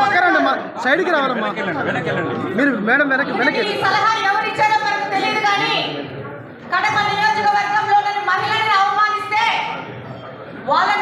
పక్కరండమ్మా. సైడ్కి రావాలమ్మా. మీరు మేడం వెనక్కి వెనక్కి. వాళ్ళని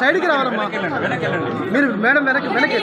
సైడ్కి రావాలమ్మా. మీరు మేడం వెనక్కి వెనక్కి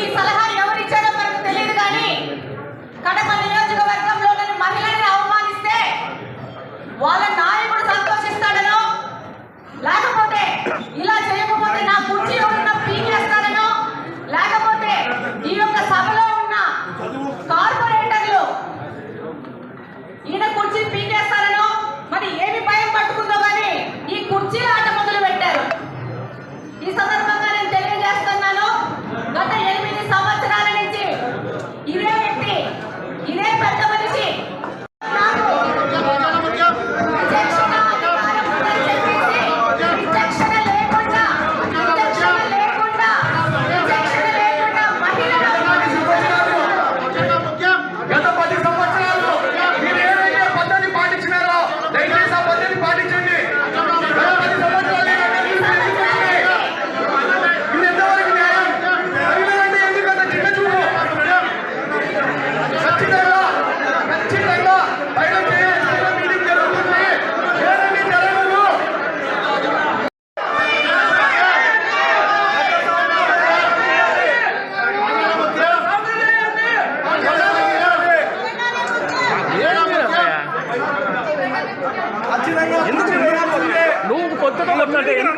నువ్వు కొత్త అంటే ఎందుకు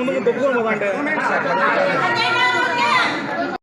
ముందు ముందు